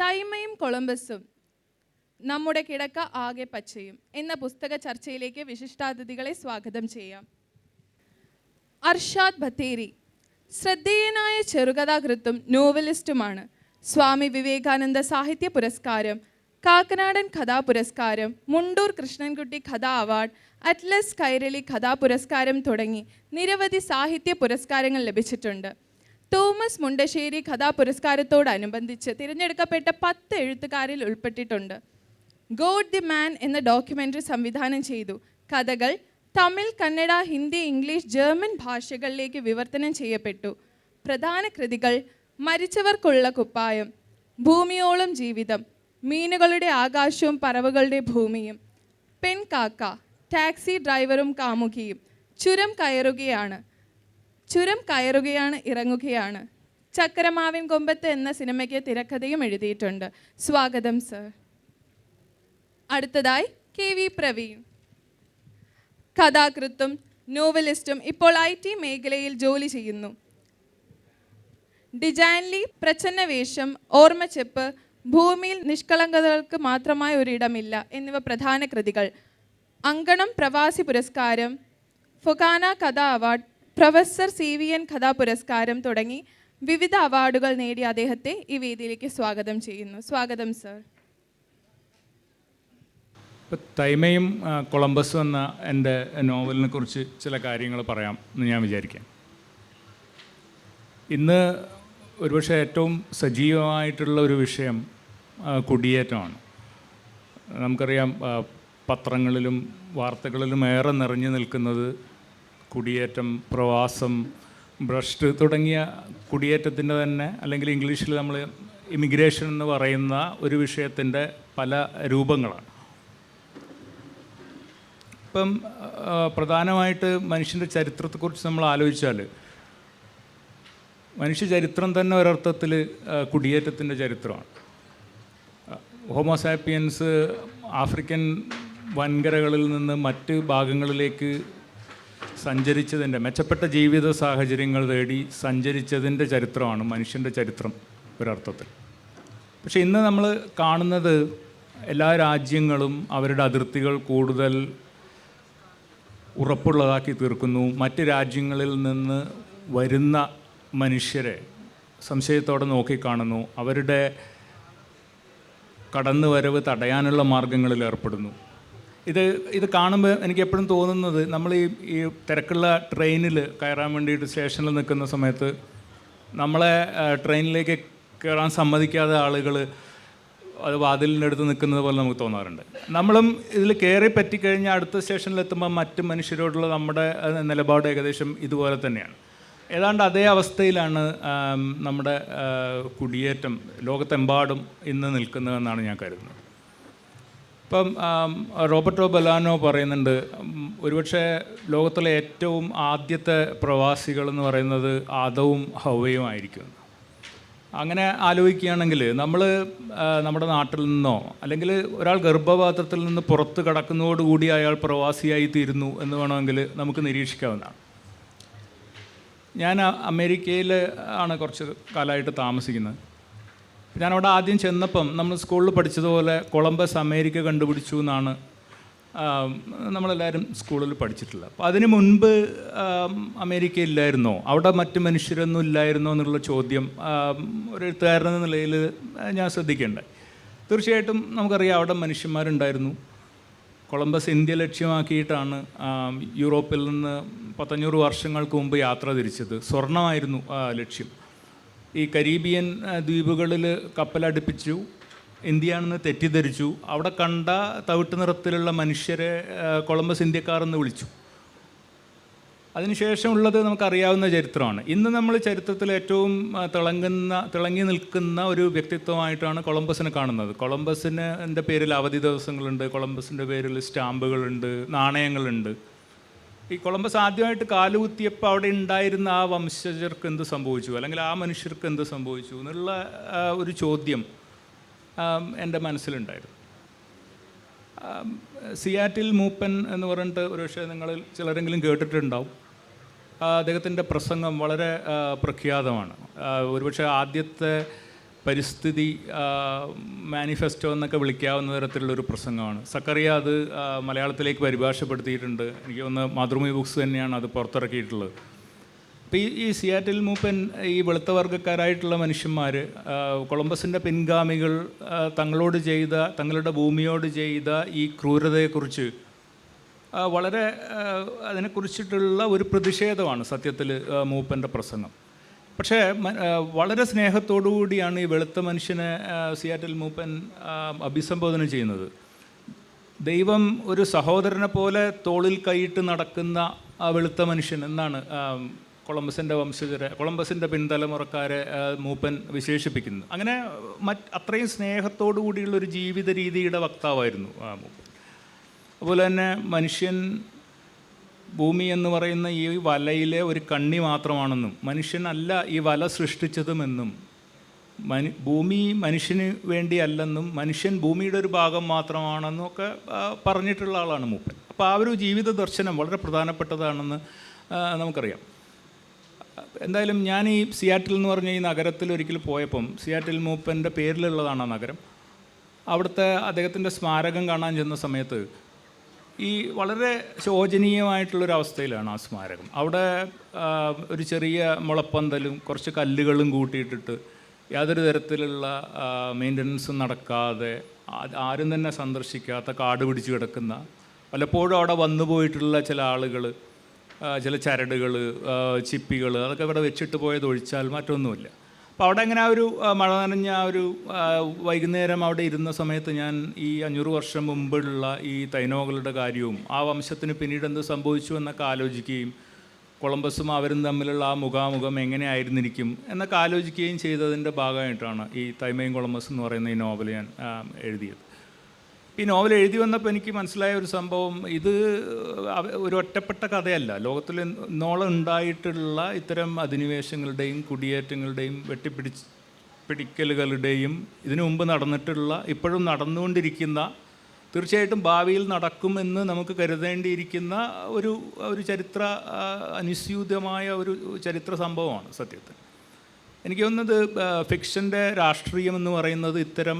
തൈമയും കൊളംബസും നമ്മുടെ കിടക്ക ആകെ പച്ചയും. എന്ന പുസ്തക ചർച്ചയിലേക്ക് വിശിഷ്ടാതിഥികളെ സ്വാഗതം ചെയ്യാം. അർഷാദ് ബത്തേരി ശ്രദ്ധേയനായ ചെറുകഥാകൃത്തും നോവലിസ്റ്റുമാണ്. സ്വാമി വിവേകാനന്ദ സാഹിത്യ പുരസ്കാരം കാക്കനാടൻ കഥാ പുരസ്കാരം മുണ്ടൂർ കൃഷ്ണൻകുട്ടി കഥാ അവാർഡ് അറ്റ്ലസ് കൈരളി കഥാ പുരസ്കാരം തുടങ്ങി നിരവധി സാഹിത്യ പുരസ്കാരങ്ങൾ ലഭിച്ചിട്ടുണ്ട്. തോമസ് മുണ്ടശ്ശേരി കഥാ പുരസ്കാരത്തോടനുബന്ധിച്ച് തിരഞ്ഞെടുക്കപ്പെട്ട പത്ത് എഴുത്തുകാരിൽ ഉൾപ്പെട്ടിട്ടുണ്ട്. ഗോഡ് ദി മാൻ എന്ന ഡോക്യുമെന്ററി സംവിധാനം ചെയ്തു. കഥകൾ തമിഴ് കന്നഡ ഹിന്ദി ഇംഗ്ലീഷ് ജർമ്മൻ ഭാഷകളിലേക്ക് വിവർത്തനം ചെയ്യപ്പെട്ടു. പ്രധാന കൃതികൾ മരിച്ചവർക്കുള്ള കുപ്പായം ഭൂമിയോളം ജീവിതം മീനുകളുടെ ആകാശവും പറവുകളുടെ ഭൂമിയും പെൺകാക്ക ടാക്സി ഡ്രൈവറും കാമുകിയും ചുരം കയറുകയാണ്. ചുരം കയറുകയാണ് ഇറങ്ങുകയാണ്. ചക്കരമാവിൻ കൊമ്പത്ത് എന്ന സിനിമയ്ക്ക് തിരക്കഥയും എഴുതിയിട്ടുണ്ട്. സ്വാഗതം സർ. അടുത്തതായി കെ വി പ്രവീൺ. കഥാകൃത്തും നോവലിസ്റ്റും ഇപ്പോൾ ഐ ടി മേഖലയിൽ ജോലി ചെയ്യുന്നു. ഡിജാൻലി പ്രച്ഛന്ന വേഷം ഓർമ്മച്ചെപ്പ് ഭൂമിയിൽ നിഷ്കളങ്കതകൾക്ക് മാത്രമായ ഒരിടമില്ല എന്നിവ പ്രധാന കൃതികൾ. അങ്കണം പ്രവാസി പുരസ്കാരം ഫൊക്കാന കഥ award professor C V N കഥാ പുരസ്കാരം തുടങ്ങി വിവിധ അവാർഡുകൾ നേടിയ അദ്ദേഹത്തെ ഈ വേദിയിലേക്ക് സ്വാഗതം ചെയ്യുന്നു. സ്വാഗതം സർ. തൈമയും കൊളംബസ് എന്ന എന്റെ നോവലിനെ കുറിച്ച് ചില കാര്യങ്ങൾ പറയാം എന്ന് ഞാൻ വിചാരിക്കാം. ഇന്ന് ഒരുപക്ഷെ ഏറ്റവും സജീവമായിട്ടുള്ള ഒരു വിഷയം കുടിയേറ്റമാണ്. നമുക്കറിയാം പത്രങ്ങളിലും വാർത്തകളിലും ഏറെ നിറഞ്ഞു നിൽക്കുന്നത് കുടിയേറ്റം പ്രവാസം ഭ്രഷ്ട് തുടങ്ങിയ കുടിയേറ്റത്തിന്റെ തന്നെ അല്ലെങ്കിൽ ഇംഗ്ലീഷിൽ നമ്മൾ ഇമിഗ്രേഷൻ എന്ന് പറയുന്ന ഒരു വിഷയത്തിന്റെ പല രൂപങ്ങളാണ്. ഇപ്പം പ്രധാനമായിട്ട് മനുഷ്യന്റെ ചരിത്രത്തെക്കുറിച്ച് നമ്മൾ ആലോചിച്ചാൽ മനുഷ്യ ചരിത്രം തന്നെ ഒരർത്ഥത്തിൽ കുടിയേറ്റത്തിന്റെ ചരിത്രമാണ്. ഹോമോസാപ്പിയൻസ് ആഫ്രിക്കൻ വൻകരകളിൽ നിന്ന് മറ്റ് ഭാഗങ്ങളിലേക്ക് സഞ്ചരിച്ചതിന്റെ മെച്ചപ്പെട്ട ജീവിത സാഹചര്യങ്ങൾ തേടി സഞ്ചരിച്ചതിന്റെ ചരിത്രമാണ് മനുഷ്യന്റെ ചരിത്രം ഒരർത്ഥത്തിൽ. പക്ഷേ ഇന്ന് നമ്മൾ കാണുന്നത് എല്ലാ രാജ്യങ്ങളും അവരുടെ അതിർത്തികൾ കൂടുതൽ ഉറപ്പുള്ളതാക്കി തീർക്കുന്നു. മറ്റ് രാജ്യങ്ങളിൽ നിന്ന് വരുന്ന മനുഷ്യരെ സംശയത്തോടെ നോക്കിക്കാണുന്നു. അവരുടെ കടന്നുവരവ് തടയാനുള്ള മാർഗങ്ങളിൽ ഏർപ്പെടുന്നു. ഇത് ഇത് കാണുമ്പോൾ എനിക്ക് എപ്പോഴും തോന്നുന്നത് നമ്മൾ ഈ ഈ തിരക്കുള്ള ട്രെയിനിൽ കയറാൻ വേണ്ടിയിട്ട് സ്റ്റേഷനിൽ നിൽക്കുന്ന സമയത്ത് നമ്മളെ ട്രെയിനിലേക്ക് കയറാൻ സമ്മതിക്കാതെ ആളുകൾ അത് വാതിലിന്റെ അടുത്ത് നിൽക്കുന്നത് പോലെ നമുക്ക് തോന്നാറുണ്ട്. നമ്മളും ഇതിൽ കയറി പറ്റിക്കഴിഞ്ഞാൽ അടുത്ത സ്റ്റേഷനിലെത്തുമ്പോൾ മറ്റ് മനുഷ്യരോടുള്ള നമ്മുടെ നിലപാട് ഏകദേശം ഇതുപോലെ തന്നെയാണ്. ഏതാണ്ട് അതേ അവസ്ഥയിലാണ് നമ്മുടെ കുടിയേറ്റം ലോകത്തെമ്പാടും ഇന്ന് നിൽക്കുന്നതെന്നാണ് ഞാൻ കരുതുന്നത്. ഇപ്പം റോബർട്ടോ ബലാനോ പറയുന്നുണ്ട് ഒരുപക്ഷെ ലോകത്തിലെ ഏറ്റവും ആദ്യത്തെ പ്രവാസികൾ എന്ന് പറയുന്നത് ആദവും ഹവയും ആയിരിക്കും. അങ്ങനെ ആലോചിക്കുകയാണെങ്കിൽ നമ്മൾ നമ്മുടെ നാട്ടിൽ നിന്നോ അല്ലെങ്കിൽ ഒരാൾ ഗർഭപാത്രത്തിൽ നിന്ന് പുറത്ത് കടക്കുന്നതോടുകൂടി അയാൾ പ്രവാസിയായി തീരുന്നു എന്ന് വേണമെങ്കിൽ നമുക്ക് നിരീക്ഷിക്കാവുന്നതാണ്. ഞാൻ അമേരിക്കയിൽ ആണ് കുറച്ച് കാലമായിട്ട് താമസിക്കുന്നത്. ഞാൻ അവിടെ ആദ്യം ചെന്നപ്പം നമ്മൾ സ്കൂളിൽ പഠിച്ചതുപോലെ കൊളംബസ് അമേരിക്ക കണ്ടുപിടിച്ചു എന്നാണ് നമ്മളെല്ലാവരും സ്കൂളിൽ പഠിച്ചിട്ടുള്ളത്. അപ്പോൾ അതിന് മുൻപ് അമേരിക്ക ഇല്ലായിരുന്നോ? അവിടെ മറ്റ് മനുഷ്യരൊന്നും ഇല്ലായിരുന്നോ എന്നുള്ള ചോദ്യം ഒരു എഴുത്തുകാരൻ നിലയിൽ ഞാൻ ശ്രദ്ധിക്കേണ്ടായി തീർച്ചയായിട്ടും നമുക്കറിയാം അവിടെ മനുഷ്യന്മാരുണ്ടായിരുന്നു. കൊളംബസ് ഇന്ത്യ ലക്ഷ്യമാക്കിയിട്ടാണ് യൂറോപ്പിൽ നിന്ന് പത്തഞ്ഞൂറ് വർഷങ്ങൾക്ക് മുമ്പ് യാത്ര തിരിച്ചത്. സ്വർണമായിരുന്നു ലക്ഷ്യം. ഈ കരീബിയൻ ദ്വീപുകളിൽ കപ്പലടുപ്പിച്ചു ഇന്ത്യയാണെന്ന് തെറ്റിദ്ധരിച്ചു. അവിടെ കണ്ട തവിട്ട് നിറത്തിലുള്ള മനുഷ്യരെ കൊളംബസ് ഇന്ത്യക്കാർ എന്ന് വിളിച്ചു. അതിനുശേഷമുള്ളത് നമുക്കറിയാവുന്ന ചരിത്രമാണ്. ഇന്ന് നമ്മൾ ചരിത്രത്തിൽ ഏറ്റവും തിളങ്ങുന്ന തിളങ്ങി നിൽക്കുന്ന ഒരു വ്യക്തിത്വമായിട്ടാണ് കൊളംബസിനെ കാണുന്നത്. കൊളംബസിന് എന്റെ പേരിൽ അവധി ദിവസങ്ങളുണ്ട് കൊളംബസിന്റെ പേരിൽ സ്റ്റാമ്പുകളുണ്ട് നാണയങ്ങളുണ്ട്. ഈ കൊളംബസ് ആദ്യമായിട്ട് കാലുകുത്തിയപ്പോൾ അവിടെ ഉണ്ടായിരുന്ന ആ വംശജർക്ക് എന്ത് സംഭവിച്ചു? അല്ലെങ്കിൽ ആ മനുഷ്യർക്ക് എന്ത് സംഭവിച്ചു എന്നുള്ള ഒരു ചോദ്യം എന്റെ മനസ്സിലുണ്ടായിരുന്നു. സിയാറ്റിൽ മൂപ്പൻ എന്ന് പറഞ്ഞിട്ട് ഒരു പക്ഷേ നിങ്ങളിൽ ചിലരെങ്കിലും കേട്ടിട്ടുണ്ടാവും. അദ്ദേഹത്തിന്റെ പ്രസംഗം വളരെ പ്രഖ്യാതമാണ്. ഒരുപക്ഷെ ആദ്യത്തെ പരിസ്ഥിതി മാനിഫെസ്റ്റോ എന്നൊക്കെ വിളിക്കാവുന്ന തരത്തിലുള്ളൊരു പ്രസംഗമാണ്. സക്കറിയ അത് മലയാളത്തിലേക്ക് പരിഭാഷപ്പെടുത്തിയിട്ടുണ്ട്. എനിക്ക് ഒന്ന് മാതൃഭൂമി ബുക്സ് തന്നെയാണ് അത് പുറത്തിറക്കിയിട്ടുള്ളത്. അപ്പോൾ ഈ ഈ സിയാറ്റിൽ മൂപ്പൻ ഈ വെളുത്ത വർഗക്കാരായിട്ടുള്ള മനുഷ്യന്മാർ കൊളംബസിന്റെ പിൻഗാമികൾ തങ്ങളോട് ചെയ്ത തങ്ങളുടെ ഭൂമിയോട് ചെയ്ത ഈ ക്രൂരതയെക്കുറിച്ച് വളരെ അതിനെക്കുറിച്ചിട്ടുള്ള ഒരു പ്രതിഷേധമാണ് സത്യത്തിൽ മൂപ്പന്റെ പ്രസംഗം. പക്ഷേ വളരെ സ്നേഹത്തോടു കൂടിയാണ് ഈ വെളുത്ത മനുഷ്യനെ സിയാറ്റൽ മൂപ്പൻ അഭിസംബോധന ചെയ്യുന്നത്. ദൈവം ഒരു സഹോദരനെ പോലെ തോളിൽ കൈയിട്ട് നടക്കുന്ന ആ വെളുത്ത മനുഷ്യൻ എന്നാണ് കൊളംബസിന്റെ വംശജരെ കൊളംബസിന്റെ പിൻതലമുറക്കാരെ മൂപ്പൻ വിശേഷിപ്പിക്കുന്നത്. അങ്ങനെ മറ്റ് അത്രയും സ്നേഹത്തോടു കൂടിയുള്ള ഒരു ജീവിത രീതിയുടെ വക്താവായിരുന്നു മൂപ്പൻ. അതുപോലെ തന്നെ മനുഷ്യൻ ഭൂമി എന്ന് പറയുന്ന ഈ വലയിലെ ഒരു കണ്ണി മാത്രമാണെന്നും മനുഷ്യനല്ല ഈ വല സൃഷ്ടിച്ചതുമെന്നും മനു ഭൂമി മനുഷ്യന് വേണ്ടിയല്ലെന്നും മനുഷ്യൻ ഭൂമിയുടെ ഒരു ഭാഗം മാത്രമാണെന്നും ഒക്കെ പറഞ്ഞിട്ടുള്ള ആളാണ് മൂപ്പൻ. അപ്പോൾ ആ ഒരു ജീവിത ദർശനം വളരെ പ്രധാനപ്പെട്ടതാണെന്ന് നമുക്കറിയാം. എന്തായാലും ഞാൻ ഈ സിയാറ്റിൽ എന്ന് പറഞ്ഞ ഈ നഗരത്തിൽ ഒരിക്കൽ പോയപ്പം സിയാറ്റിൽ മൂപ്പന്റെ പേരിലുള്ളതാണ് ആ നഗരം. അവിടുത്തെ അദ്ദേഹത്തിന്റെ സ്മാരകം കാണാൻ ചെന്ന സമയത്ത് ഈ വളരെ ശോചനീയമായിട്ടുള്ളൊരവസ്ഥയിലാണ് ആ സ്മാരകം. അവിടെ ഒരു ചെറിയ മുളപ്പന്തലും കുറച്ച് കല്ലുകളും കൂട്ടിയിട്ടിട്ട് യാതൊരു തരത്തിലുള്ള മെയിന്റനൻസും നടക്കാതെ ആരും തന്നെ സന്ദർശിക്കാത്ത കാട് പിടിച്ചു കിടക്കുന്ന പലപ്പോഴും അവിടെ വന്നു പോയിട്ടുള്ള ചില ആളുകൾ ചില ചരടുകൾ ചിപ്പികൾ അതൊക്കെ ഇവിടെ വെച്ചിട്ട് പോയത് ഒഴിച്ചാൽ മറ്റൊന്നുമില്ല. അപ്പോൾ അവിടെ അങ്ങനെ ആ ഒരു മഴ നനഞ്ഞ ആ ഒരു വൈകുന്നേരം അവിടെ ഇരുന്ന സമയത്ത് ഞാൻ ഈ അഞ്ഞൂറ് വർഷം മുമ്പുള്ള ഈ തൈനോകളുടെ കാര്യവും ആ വംശത്തിന് പിന്നീട് എന്ത് സംഭവിച്ചു എന്നൊക്കെ ആലോചിക്കുകയും കൊളംബസും അവരും തമ്മിലുള്ള ആ മുഖാമുഖം എങ്ങനെയായിരുന്നിരിക്കും എന്നൊക്കെ ആലോചിക്കുകയും ചെയ്തതിന്റെ ഭാഗമായിട്ടാണ് ഈ തൈമയും കൊളംബസ് എന്ന് പറയുന്ന ഈ നോവൽ ഞാൻ എഴുതിയത്. ഈ നോവൽ എഴുതി വന്നപ്പോൾ എനിക്ക് മനസ്സിലായ ഒരു സംഭവം ഇത് ഒരു ഒറ്റപ്പെട്ട കഥയല്ല. ലോകത്തിൽ ഇന്നോളം ഉണ്ടായിട്ടുള്ള ഇത്തരം അധിനിവേശങ്ങളുടെയും കുടിയേറ്റങ്ങളുടെയും വെട്ടിപ്പിടിച്ച് പിടിക്കലുകളുടെയും ഇതിനു മുമ്പ് നടന്നിട്ടുള്ള ഇപ്പോഴും നടന്നുകൊണ്ടിരിക്കുന്ന തീർച്ചയായിട്ടും ഭാവിയിൽ നടക്കുമെന്ന് നമുക്ക് കരുതേണ്ടിയിരിക്കുന്ന ഒരു ഒരു ചരിത്ര അനുസ്യൂതമായ ഒരു ചരിത്ര സംഭവമാണ് സത്യത്തിൽ. എനിക്ക് തോന്നുന്നത് ഫിക്ഷന്റെ രാഷ്ട്രീയം എന്ന് പറയുന്നത് ഇത്തരം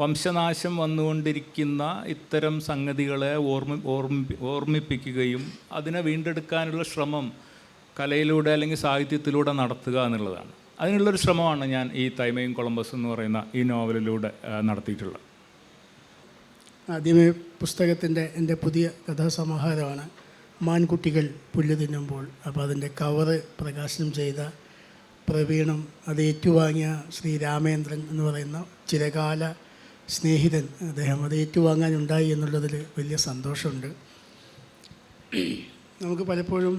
വംശനാശം വന്നുകൊണ്ടിരിക്കുന്ന ഇത്തരം സംഗതികളെ ഓർമ്മ ഓർമ്മി ഓർമ്മിപ്പിക്കുകയും അതിനെ വീണ്ടെടുക്കാനുള്ള ശ്രമം കലയിലൂടെ അല്ലെങ്കിൽ സാഹിത്യത്തിലൂടെ നടത്തുക എന്നുള്ളതാണ്. അതിനുള്ളൊരു ശ്രമമാണ് ഞാൻ ഈ തൈമയും കൊളംബസ് എന്ന് പറയുന്ന ഈ നോവലിലൂടെ നടത്തിയിട്ടുള്ളത്. ആദ്യമേ പുസ്തകത്തിന്റെ എന്റെ പുതിയ കഥാസമാഹാരമാണ് മാൻകുട്ടികൾ പുല്ല് തിന്നുമ്പോൾ. അപ്പോൾ അതിന്റെ കവറ് പ്രകാശനം ചെയ്ത പ്രവീണും അത് ഏറ്റുവാങ്ങിയ ശ്രീ രാമേന്ദ്രൻ എന്ന് പറയുന്ന ചിരകാല സ്നേഹിതൻ. അദ്ദേഹം അത് ഏറ്റുവാങ്ങാനുണ്ടായി എന്നുള്ളതിൽ വലിയ സന്തോഷമുണ്ട്. നമുക്ക് പലപ്പോഴും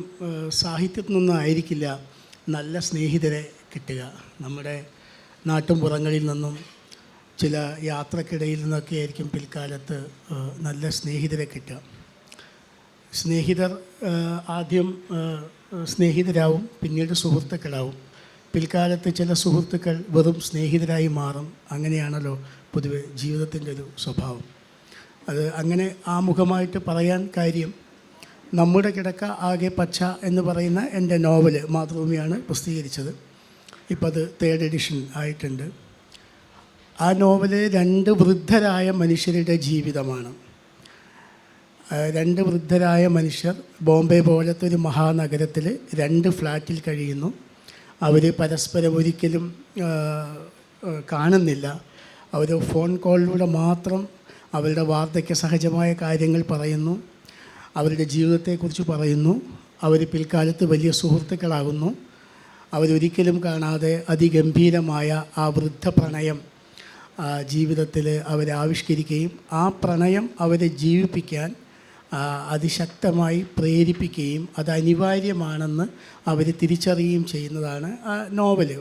സാഹിത്യത്തിൽ നിന്നും ആയിരിക്കില്ല നല്ല സ്നേഹിതരെ കിട്ടുക. നമ്മുടെ നാട്ടും പുറങ്ങളിൽ നിന്നും ചില യാത്രക്കിടയിൽ നിന്നൊക്കെ ആയിരിക്കും പിൽക്കാലത്ത് നല്ല സ്നേഹിതരെ കിട്ടുക. സ്നേഹിതർ ആദ്യം സ്നേഹിതരാവും പിന്നീട് സുഹൃത്തുക്കളാവും. പിൽക്കാലത്ത് ചില സുഹൃത്തുക്കൾ വെറും സ്നേഹിതരായി മാറും. അങ്ങനെയാണല്ലോ പൊതുവെ ജീവിതത്തിന്റെ ഒരു സ്വഭാവം. അത് അങ്ങനെ ആമുഖമായിട്ട് പറയാൻ കാര്യം നമ്മുടെ കിടക്ക ആകെ പച്ച എന്ന് പറയുന്ന എന്റെ നോവൽ മാതൃഭൂമിയാണ് പ്രസിദ്ധീകരിച്ചത്. ഇപ്പോൾ അത് തേർഡ് എഡിഷൻ ആയിട്ടുണ്ട്. ആ നോവൽ രണ്ട് വൃദ്ധരായ മനുഷ്യരുടെ ജീവിതമാണ്. രണ്ട് വൃദ്ധരായ മനുഷ്യർ ബോംബെ പോലത്തെ ഒരു മഹാനഗരത്തിൽ രണ്ട് ഫ്ലാറ്റിൽ കഴിയുന്നു. അവർ പരസ്പരം ഒരിക്കലും കാണുന്നില്ല. അവർ ഫോൺ കോളിലൂടെ മാത്രം അവരുടെ വാർദ്ധക്യ സഹജമായ കാര്യങ്ങൾ പറയുന്നു. അവരുടെ ജീവിതത്തെക്കുറിച്ച് പറയുന്നു. അവർ പിൽക്കാലത്ത് വലിയ സുഹൃത്തുക്കളാകുന്നു. അവരൊരിക്കലും കാണാതെ അതിഗംഭീരമായ ആ വൃദ്ധ പ്രണയം ജീവിതത്തിൽ അവരെ ആവിഷ്കരിക്കുകയും ആ പ്രണയം അവരെ ജീവിപ്പിക്കാൻ അതിശക്തമായി പ്രേരിപ്പിക്കുകയും അത് അനിവാര്യമാണെന്ന് അവർ തിരിച്ചറിയുകയും ചെയ്യുന്നതാണ് ആ നോവൽ.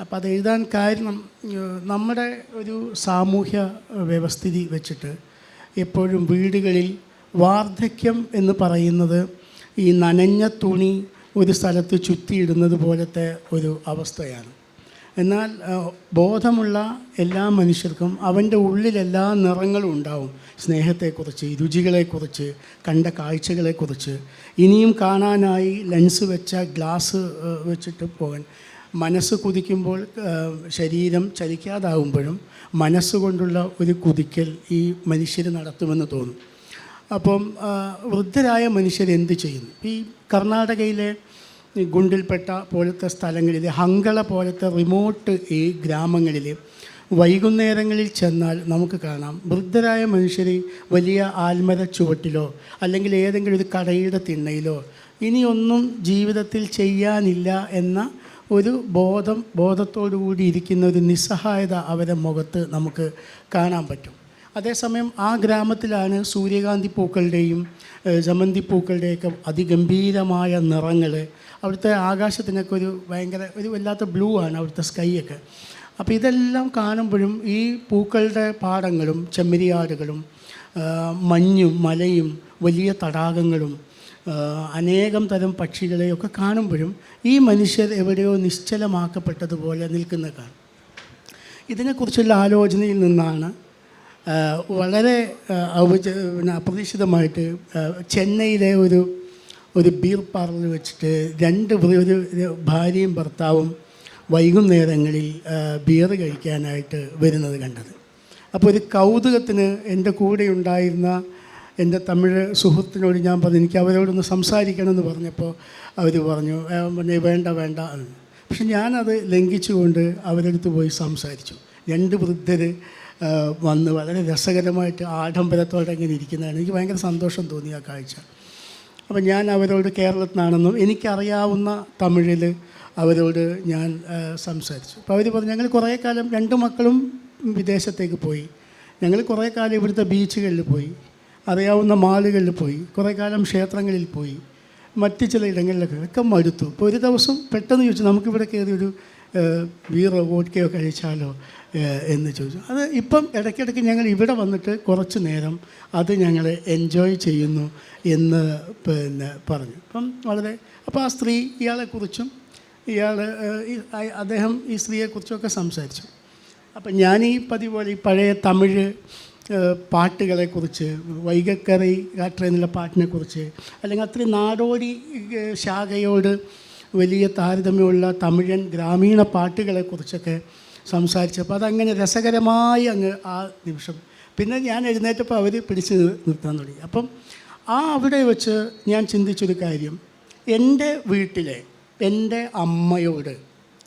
അപ്പം അത് എഴുതാൻ കാരണം നമ്മുടെ ഒരു സാമൂഹ്യ വ്യവസ്ഥിതി വെച്ചിട്ട് എപ്പോഴും വീടുകളിൽ വാർദ്ധക്യം എന്ന് പറയുന്നത് ഈ നനഞ്ഞ തുണി ഒരു സ്ഥലത്ത് ചുറ്റിയിടുന്നത് പോലത്തെ ഒരു അവസ്ഥയാണ്. എന്നാൽ ബോധമുള്ള എല്ലാ മനുഷ്യർക്കും അവന്റെ ഉള്ളിൽ എല്ലാ നിറങ്ങളും ഉണ്ടാവും. സ്നേഹത്തെക്കുറിച്ച് രുചികളെക്കുറിച്ച് കണ്ട കാഴ്ചകളെക്കുറിച്ച്. ഇനിയും കാണാനായി ലെൻസ് വെച്ച ഗ്ലാസ് വെച്ചിട്ട് പോകാൻ മനസ്സ് കുതിക്കുമ്പോൾ ശരീരം ചലിക്കാതാവുമ്പോഴും മനസ്സുകൊണ്ടുള്ള ഒരു കുതിക്കൽ ഈ മനുഷ്യർ നടത്തുമെന്ന് തോന്നും. അപ്പം വൃദ്ധരായ മനുഷ്യർ എന്ത് ചെയ്യുന്നു? ഈ കർണാടകയിലെ ഗുണ്ടിൽപ്പെട്ട പോലത്തെ സ്ഥലങ്ങളിൽ ഹങ്കള പോലത്തെ റിമോട്ട് ഈ ഗ്രാമങ്ങളിൽ വൈകുന്നേരങ്ങളിൽ ചെന്നാൽ നമുക്ക് കാണാം വൃദ്ധരായ മനുഷ്യർ വലിയ ആൽമര ചുവട്ടിലോ അല്ലെങ്കിൽ ഏതെങ്കിലും ഒരു കടയുടെ തിണ്ണയിലോ ഇനിയൊന്നും ജീവിതത്തിൽ ചെയ്യാനില്ല എന്ന ഒരു ബോധം ബോധത്തോടു കൂടി ഇരിക്കുന്ന ഒരു നിസ്സഹായത അവരുടെ മുഖത്ത് നമുക്ക് കാണാൻ പറ്റും. അതേസമയം ആ ഗ്രാമത്തിലാണ് സൂര്യകാന്തി പൂക്കളുടെയും ജമന്തി പൂക്കളുടെയൊക്കെ അതിഗംഭീരമായ നിറങ്ങൾ അവിടുത്തെ ആകാശത്തിനൊക്കെ ഒരു ഭയങ്കര ഒരു വല്ലാത്ത ബ്ലൂ ആണ് അവിടുത്തെ സ്കൈയൊക്കെ. അപ്പോൾ ഇതെല്ലാം കാണുമ്പോഴും ഈ പൂക്കളുടെ പാടങ്ങളും ചെമ്മരിയാടുകളും മഞ്ഞും മലയും വലിയ തടാകങ്ങളും അനേകം തരം പക്ഷികളെയൊക്കെ കാണുമ്പോഴും ഈ മനുഷ്യർ എവിടെയോ നിശ്ചലമാക്കപ്പെട്ടതുപോലെ നിൽക്കുന്ന കാണും. ഇതിനെക്കുറിച്ചുള്ള ആലോചനയിൽ നിന്നാണ് വളരെ അപ്രതീക്ഷിതമായിട്ട് ചെന്നൈയിലെ ഒരു ഒരു ബീർ പാർലർ വെച്ചിട്ട് രണ്ട് ഒരു ഭാര്യയും ഭർത്താവും വൈകുന്നേരങ്ങളിൽ ബിയർ കഴിക്കാനായിട്ട് വരുന്നത് കണ്ടത്. അപ്പോൾ ഒരു കൗതുകത്തിന് എന്റെ കൂടെ ഉണ്ടായിരുന്ന എന്റെ തമിഴ് സുഹൃത്തിനോട് ഞാൻ പറഞ്ഞു എനിക്ക് അവരോടൊന്ന് സംസാരിക്കണമെന്ന് പറഞ്ഞപ്പോൾ അവർ പറഞ്ഞു "ഏ, പിന്നെ വേണ്ട വേണ്ട എന്ന്." പക്ഷെ ഞാനത് ലംഘിച്ചുകൊണ്ട് അവരടുത്ത് പോയി സംസാരിച്ചു. രണ്ട് വൃദ്ധർ വന്ന് വളരെ രസകരമായിട്ട് ആഡംബരത്തോടെ ഇങ്ങനെ ഇരിക്കുന്നതാണ്. എനിക്ക് ഭയങ്കര സന്തോഷം തോന്നി ആ കാഴ്ച. അപ്പം ഞാൻ അവരോട് കേരളത്തിൽ നിന്നാണെന്നും എനിക്കറിയാവുന്ന തമിഴിൽ അവരോട് ഞാൻ സംസാരിച്ചു. അപ്പോൾ അവർ പറഞ്ഞു ഞങ്ങൾ കുറേ കാലം രണ്ട് മക്കളും വിദേശത്തേക്ക് പോയി. ഞങ്ങൾ കുറേ കാലം ഇവിടുത്തെ ബീച്ചുകളിൽ പോയി. അറിയാവുന്ന മാളുകളിൽ പോയി കുറേ കാലം ക്ഷേത്രങ്ങളിൽ പോയി മറ്റ് ചില ഇടങ്ങളിലൊക്കെ ഒക്കെ മടുത്തു. അപ്പോൾ ഒരു ദിവസം പെട്ടെന്ന് ചോദിച്ചു നമുക്കിവിടെ കയറി ഒരു വീറോ ബീറോ വോഡ്ക്കയോ കഴിച്ചാലോ? എന്ന് ചോദിച്ചു. അത് ഇപ്പം ഇടയ്ക്കിടയ്ക്ക് ഞങ്ങൾ ഇവിടെ വന്നിട്ട് കുറച്ച് നേരം അത് ഞങ്ങൾ എൻജോയ് ചെയ്യുന്നു എന്ന് പിന്നെ പറഞ്ഞു. അപ്പം വളരെ അപ്പോൾ ആ സ്ത്രീ ഇയാളെക്കുറിച്ചും ഇയാൾ അദ്ദേഹം ഈ- സ്ത്രീയെക്കുറിച്ചും ഒക്കെ സംസാരിച്ചു. അപ്പം ഞാൻ ഈ പതിവ് പോലെ ഈ പഴയ തമിഴ് പാട്ടുകളെക്കുറിച്ച് വൈകക്കറി കാട്ടെ എന്നുള്ള പാട്ടിനെക്കുറിച്ച് അല്ലെങ്കിൽ അത്രയും നാടോടി ശാഖയോട് വലിയ താരതമ്യമുള്ള തമിഴൻ ഗ്രാമീണ പാട്ടുകളെക്കുറിച്ചൊക്കെ സംസാരിച്ചപ്പോൾ അതങ്ങനെ രസകരമായി അങ്ങ് ആ നിമിഷം. പിന്നെ ഞാൻ എഴുന്നേറ്റപ്പോൾ അവർ പിടിച്ച് നിർത്താൻ തുടങ്ങി. അപ്പം ആ അവിടെ വെച്ച് ഞാൻ ചിന്തിച്ചൊരു കാര്യം. എന്റെ വീട്ടിലെ എന്റെ അമ്മയോട്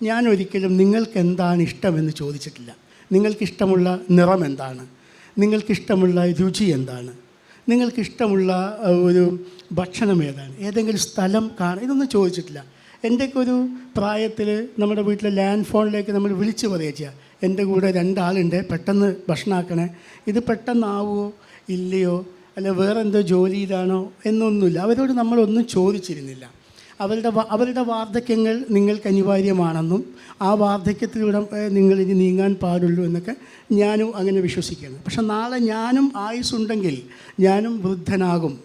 ഞാൻ ഒരിക്കലും നിങ്ങൾക്ക് എന്താണ് ഇഷ്ടമെന്ന് ചോദിച്ചിട്ടില്ല. നിങ്ങൾക്കിഷ്ടമുള്ള നിറം എന്താണ്? നിങ്ങൾക്കിഷ്ടമുള്ള രുചി എന്താണ്? നിങ്ങൾക്കിഷ്ടമുള്ള ഒരു ഭക്ഷണം ഏതാണ്? ഏതെങ്കിലും സ്ഥലം കാണാൻ ഇതൊന്നും ചോദിച്ചിട്ടില്ല. എന്റെയൊക്കെ ഒരു പ്രായത്തിൽ നമ്മുടെ വീട്ടിലെ ലാൻഡ് ഫോണിലേക്ക് നമ്മൾ വിളിച്ച് പറയുക എന്റെ കൂടെ രണ്ടാളുണ്ട് പെട്ടെന്ന് ഭക്ഷണമാക്കണേ ഇത് പെട്ടെന്നാവുമോ ഇല്ലയോ? അല്ല വേറെ എന്തോ ജോലിയിലാണോ എന്നൊന്നുമില്ല. അവരോട് നമ്മളൊന്നും ചോദിച്ചിരുന്നില്ല. അവരുടെ അവരുടെ വാർദ്ധക്യങ്ങൾ നിങ്ങൾക്ക് അനിവാര്യമാണെന്നും ആ വാർദ്ധക്യത്തിലൂടെ നിങ്ങൾ ഇനി നീങ്ങാൻ പാടുള്ളൂ എന്നൊക്കെ ഞാനും അങ്ങനെ വിശ്വസിക്കുകയാണ് പക്ഷെ നാളെ ഞാനും ആയുസ്സുണ്ടെങ്കിൽ ഞാനും വൃദ്ധനാകും.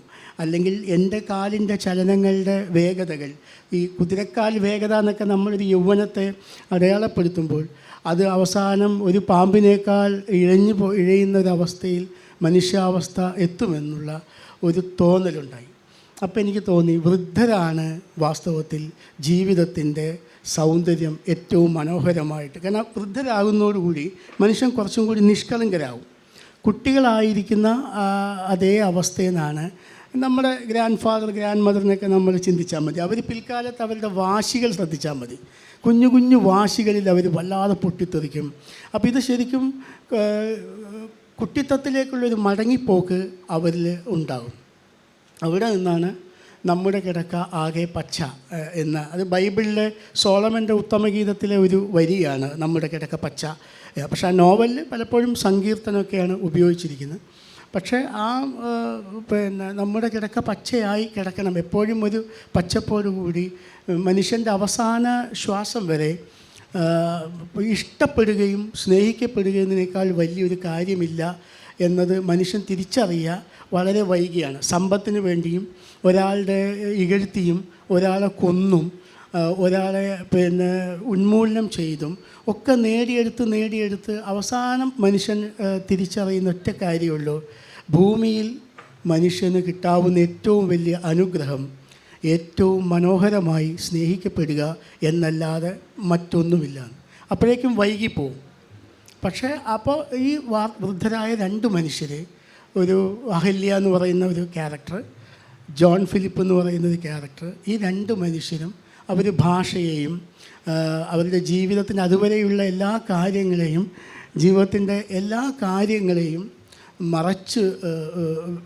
അല്ലെങ്കിൽ എന്റെ കാലിന്റെ ചലനങ്ങളുടെ വേഗതകൾ ഈ കുതിരക്കാൽ വേഗത എന്നൊക്കെ നമ്മളൊരു യൗവനത്തെ അടയാളപ്പെടുത്തുമ്പോൾ അത് അവസാനം ഒരു പാമ്പിനേക്കാൾ ഇഴഞ്ഞു പോ ഇഴയുന്ന അവസ്ഥയിൽ മനുഷ്യാവസ്ഥ എത്തുമെന്നുള്ള ഒരു തോന്നലുണ്ടായി. അപ്പോൾ എനിക്ക് തോന്നി വൃദ്ധരാണ് വാസ്തവത്തിൽ ജീവിതത്തിന്റെ സൗന്ദര്യം ഏറ്റവും മനോഹരമായിട്ട്. കാരണം വൃദ്ധരാകുന്നതോടുകൂടി മനുഷ്യൻ കുറച്ചും കൂടി നിഷ്കളങ്കരാകും. കുട്ടികളായിരിക്കുന്ന അതേ അവസ്ഥയിൽ നിന്നാണ് നമ്മുടെ ഗ്രാൻഡ് ഫാദർ ഗ്രാൻഡ് മദറിനൊക്കെ നമ്മൾ ചിന്തിച്ചാൽ മതി. അവർ പിൽക്കാലത്ത് അവരുടെ വാശികൾ ശ്രദ്ധിച്ചാൽ മതി. കുഞ്ഞു കുഞ്ഞു വാശികളിൽ അവർ വല്ലാതെ പൊട്ടിത്തെറിക്കും. അപ്പോൾ ഇത് ശരിക്കും കുട്ടിത്തത്തിലേക്കുള്ളൊരു മടങ്ങിപ്പോക്ക് അവരിൽ ഉണ്ടാകും. അവിടെ നിന്നാണ് നമ്മുടെ കിടക്ക ആകെ പച്ച എന്ന. അത് ബൈബിളിലെ സോളമന്റെ ഉത്തമഗീതത്തിലെ ഒരു വരിയാണ് നമ്മുടെ കിടക്ക പച്ച. പക്ഷേ ആ നോവലിൽ പലപ്പോഴും സങ്കീർത്തനമൊക്കെയാണ് ഉപയോഗിച്ചിരിക്കുന്നത്. പക്ഷേ ആ പിന്നെ നമ്മുടെ കിടക്ക പച്ചയായി കിടക്കണം. എപ്പോഴും ഒരു പച്ചപ്പോടുകൂടി മനുഷ്യന്റെ അവസാന ശ്വാസം വരെ ഇഷ്ടപ്പെടുകയും സ്നേഹിക്കപ്പെടുകയെന്നതിനേക്കാൾ വലിയൊരു കാര്യമില്ല. എന്നത് മനുഷ്യൻ തിരിച്ചറിയുക വളരെ വൈകിയാണ്. സമ്പത്തിന് വേണ്ടിയും ഒരാളുടെ ഇകഴ്ത്തിയും ഒരാളെ കൊന്നും ഒരാളെ പിന്നെ ഉന്മൂലനം ചെയ്തും ഒക്കെ നേടിയെടുത്ത് നേടിയെടുത്ത് അവസാനം മനുഷ്യൻ തിരിച്ചറിയുന്ന ഒറ്റ കാര്യമുള്ളൂ. ഭൂമിയിൽ മനുഷ്യന് കിട്ടാവുന്ന ഏറ്റവും വലിയ അനുഗ്രഹം ഏറ്റവും മനോഹരമായി സ്നേഹിക്കപ്പെടുക എന്നല്ലാതെ മറ്റൊന്നുമില്ല. അപ്പോഴേക്കും വൈകിപ്പോവും. പക്ഷേ അപ്പോൾ ഈ വാ വൃദ്ധരായ രണ്ട് മനുഷ്യർ ഒരു അഹല്യ എന്ന് പറയുന്ന ഒരു ക്യാരക്ടർ ജോൺ ഫിലിപ്പ് എന്ന് പറയുന്ന ഒരു ക്യാരക്ടർ ഈ രണ്ട് മനുഷ്യരും അവർ ഭാഷയെയും അവരുടെ ജീവിതത്തിന് അതുവരെയുള്ള എല്ലാ കാര്യങ്ങളെയും ജീവിതത്തിന്റെ എല്ലാ കാര്യങ്ങളെയും മറച്ച്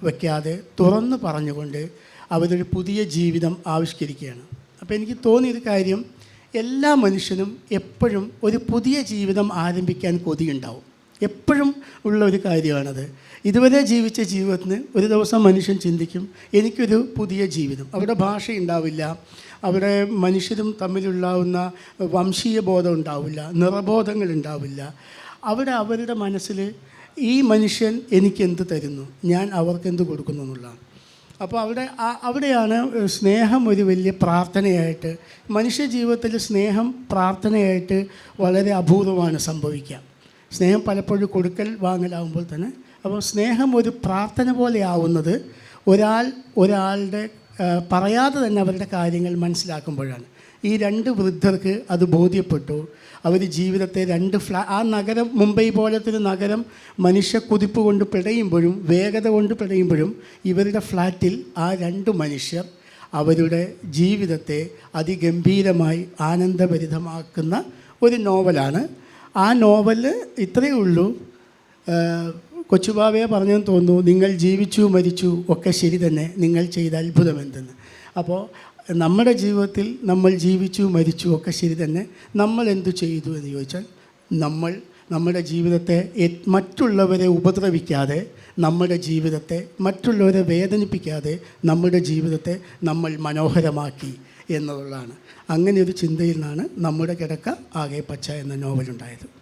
വയ്ക്കാതെ തുറന്ന് പറഞ്ഞുകൊണ്ട് അവരൊരു പുതിയ ജീവിതം ആവിഷ്കരിക്കുകയാണ്. അപ്പോൾ എനിക്ക് തോന്നിയൊരു കാര്യം എല്ലാ മനുഷ്യനും എപ്പോഴും ഒരു പുതിയ ജീവിതം ആരംഭിക്കാൻ കൊതിയുണ്ടാവും. എപ്പോഴും ഉള്ള ഒരു കാര്യമാണത്. ഇതുവരെ ജീവിച്ച ജീവിതത്തിന് ഒരു ദിവസം മനുഷ്യൻ ചിന്തിക്കും എനിക്കൊരു പുതിയ ജീവിതം. അവിടെ ഭാഷ ഉണ്ടാവില്ല അവിടെ മനുഷ്യരും തമ്മിലുണ്ടാവുന്ന വംശീയ ബോധം ഉണ്ടാവില്ല നിറബോധങ്ങൾ ഉണ്ടാവില്ല. അവിടെ അവരുടെ മനസ്സിൽ ഈ മനുഷ്യൻ എനിക്കെന്ത് തരുന്നു? ഞാൻ അവർക്കെന്ത് കൊടുക്കുന്നു? എന്നുള്ളതാണ്. അപ്പോൾ അവിടെ അവിടെയാണ് സ്നേഹം ഒരു വലിയ പ്രാർത്ഥനയായിട്ട് മനുഷ്യ ജീവിതത്തിൽ സ്നേഹം പ്രാർത്ഥനയായിട്ട് വളരെ അപൂർവമാണ് സംഭവിക്കുക. സ്നേഹം പലപ്പോഴും കൊടുക്കൽ വാങ്ങലാവുമ്പോൾ തന്നെ അപ്പോൾ സ്നേഹം ഒരു പ്രാർത്ഥന പോലെ ആവുന്നത് ഒരാൾ ഒരാളുടെ പറയാതെ തന്നെ അവരുടെ കാര്യങ്ങൾ മനസ്സിലാക്കുമ്പോഴാണ്. ഈ രണ്ട് വൃദ്ധർക്ക് അത് ബോധ്യപ്പെട്ടു. അവർ ജീവിതത്തെ രണ്ട് ഫ്ലാ ആ നഗരം മുംബൈ പോലത്തെ നഗരം മനുഷ്യ കുതിപ്പ് കൊണ്ട് പിടയുമ്പോഴും വേഗത കൊണ്ട് പിടയുമ്പോഴും ഇവരുടെ ഫ്ലാറ്റിൽ ആ രണ്ട് മനുഷ്യർ അവരുടെ ജീവിതത്തെ അതിഗംഭീരമായി ആനന്ദഭരിതമാക്കുന്ന ഒരു നോവലാണ്. ആ നോവൽ ഇത്രയേ ഉള്ളൂ. കൊച്ചുബാവയെ പറഞ്ഞെന്ന് തോന്നുന്നു നിങ്ങൾ ജീവിച്ചു മരിച്ചു ഒക്കെ ശരി തന്നെ നിങ്ങൾ ചെയ്ത അത്ഭുതം എന്തെന്ന്? അപ്പോൾ നമ്മുടെ ജീവിതത്തിൽ നമ്മൾ ജീവിച്ചു മരിച്ചു ഒക്കെ ശരി തന്നെ. നമ്മൾ എന്തു ചെയ്തു എന്ന് ചോദിച്ചാൽ നമ്മൾ നമ്മുടെ ജീവിതത്തെ മറ്റുള്ളവരെ ഉപദ്രവിക്കാതെ നമ്മുടെ ജീവിതത്തെ മറ്റുള്ളവരെ വേദനിപ്പിക്കാതെ നമ്മുടെ ജീവിതത്തെ നമ്മൾ മനോഹരമാക്കി എന്നുള്ളതാണ്. അങ്ങനെ ഒരു ചിന്തയിൽ നിന്നാണ് നമ്മുടെ കിടക്ക ആകെ പച്ച എന്ന നോവലുണ്ടായത്